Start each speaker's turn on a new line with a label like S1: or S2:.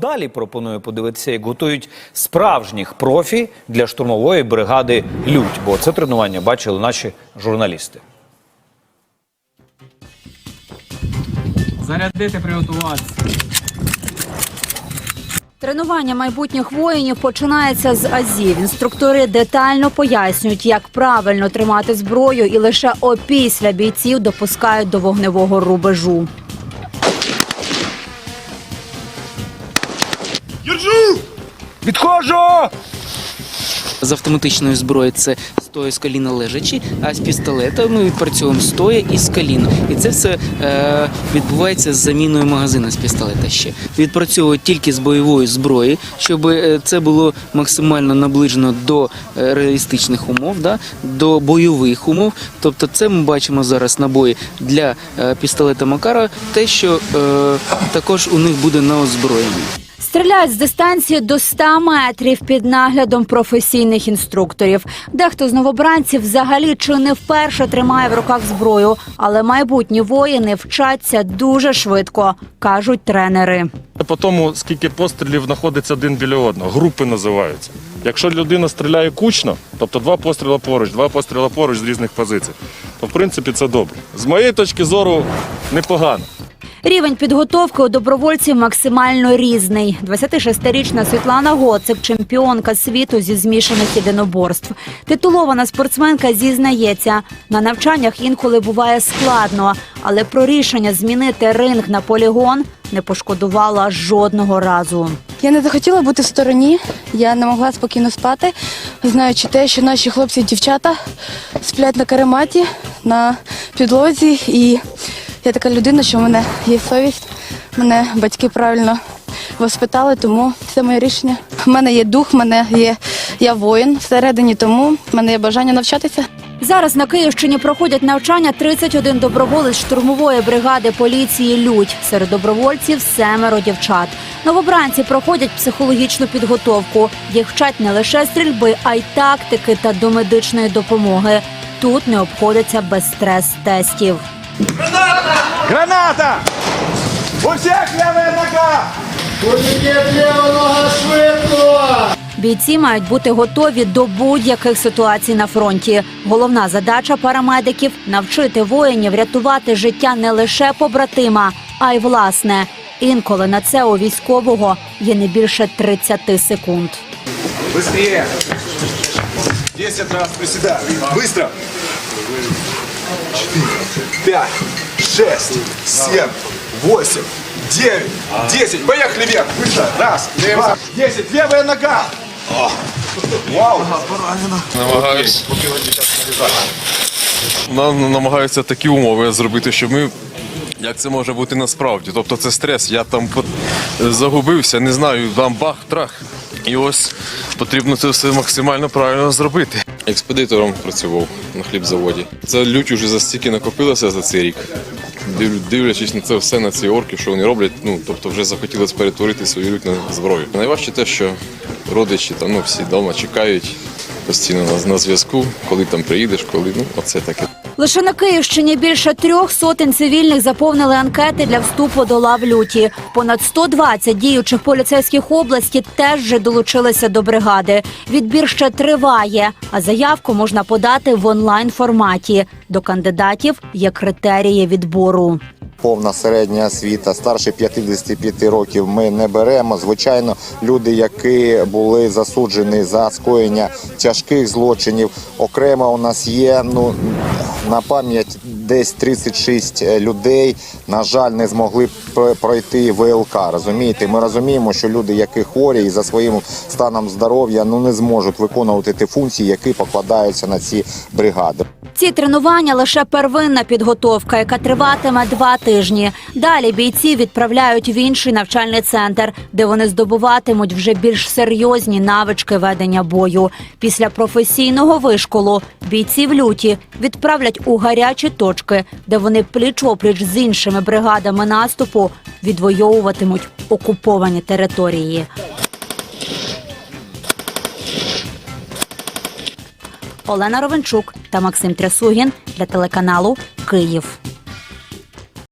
S1: далі пропоную подивитися, як готують справжніх профі для штурмової бригади Людь. Бо це тренування бачили наші журналісти.
S2: Зарядити, приготуватися.
S3: Тренування майбутніх воїнів починається з азів. Інструктори детально пояснюють, як правильно тримати зброю, і лише опісля бійців допускають до вогневого рубежу.
S1: Відходжу!
S4: З автоматичної зброї це стоя з коліна лежачі, а з пістолета ми відпрацьовуємо стоя і з коліна. І це все е, відбувається з заміною магазина з пістолета ще. Відпрацьовують тільки з бойової зброї, щоб е, це було максимально наближено до е, реалістичних умов, да, до бойових умов. Тобто, це ми бачимо зараз набої для е, пістолета Макара, те, що е, також у них буде на озброєнні.
S3: Стріляють з дистанції до 100 метрів під наглядом професійних інструкторів. Дехто з новобранців взагалі чи не вперше тримає в руках зброю, але майбутні воїни вчаться дуже швидко, кажуть тренери.
S5: По тому, скільки пострілів знаходиться один біля одного, групи називаються. Якщо людина стріляє кучно, тобто два постріли поруч, два постріли поруч з різних позицій, то в принципі це добре. З моєї точки зору непогано.
S3: Рівень підготовки у добровольців максимально різний. 26-річна Світлана Гоцик, чемпіонка світу зі змішаних єдиноборств. Титулована спортсменка зізнається, на навчаннях інколи буває складно, але про рішення змінити ринг на полігон не пошкодувала жодного разу.
S6: Я не захотіла бути в стороні, я не могла спокійно спати, знаючи те, що наші хлопці і дівчата сплять на карематі, на підлозі. І я така людина, що в мене є совість, мене батьки правильно воспитали, тому це моє рішення. У мене є дух, мене є я воїн всередині, тому в мене є бажання навчатися.
S3: Зараз на Київщині проходять навчання 31 доброволець штурмової бригади поліції Людь. Серед добровольців семеро дівчат. Новобранці проходять психологічну підготовку. Їх вчать не лише стрільби, а й тактики та домедичної допомоги. Тут не обходяться без стрес-тестів.
S7: Граната! У всіх лівая нога!
S3: Бійці мають бути готові до будь-яких ситуацій на фронті. Головна задача парамедиків навчити воїнів рятувати життя не лише побратима, а й власне. Інколи на це у військового є не більше 30 секунд.
S7: Быстрее! 10 раз приседаю. Быстро! 4, 5, 6, 7, 8, 9, 10. Поехали вверх! Быстро! Раз, два, 10. Левая нога! Вау!
S8: Намагаюсь. Нам намагаються такі умови зробити, щоб ми. Як це може бути насправді? Тобто це стрес. Я там загубився, не знаю, там бах, трах. І ось потрібно це все максимально правильно зробити. Експедитором працював на хлібзаводі. Це лють уже застільки накопилася за цей рік. Див- Дивлячись на це все, на ці орки, що вони роблять, ну тобто вже захотілося перетворити свою лють на зброю. Найважче те, що родичі там ну, всі вдома чекають постійно на, на зв'язку, коли там приїдеш, коли ну оце таке.
S3: Лише на Київщині більше трьох сотень цивільних заповнили анкети для вступу до лав люті. Понад 120 діючих поліцейських області теж вже долучилися до бригади. Відбір ще триває, а заявку можна подати в онлайн форматі. До кандидатів є критерії відбору.
S9: повна середня освіта, старше 55 років ми не беремо. Звичайно, люди, які були засуджені за скоєння тяжких злочинів, окремо у нас є ну на пам'ять десь 36 людей. На жаль, не змогли пройти ВЛК. Розумієте, ми розуміємо, що люди, які хворі і за своїм станом здоров'я, ну не зможуть виконувати ті функції, які покладаються на ці бригади.
S3: Ці тренування лише первинна підготовка, яка триватиме два тижні. Далі бійці відправляють в інший навчальний центр, де вони здобуватимуть вже більш серйозні навички ведення бою. Після професійного вишколу бійці в люті відправлять у гарячі точки, де вони пліч-опліч з іншими бригадами наступу відвоюватимуть окуповані території. Олена Ровенчук та Максим Трясугін для телеканалу Київ.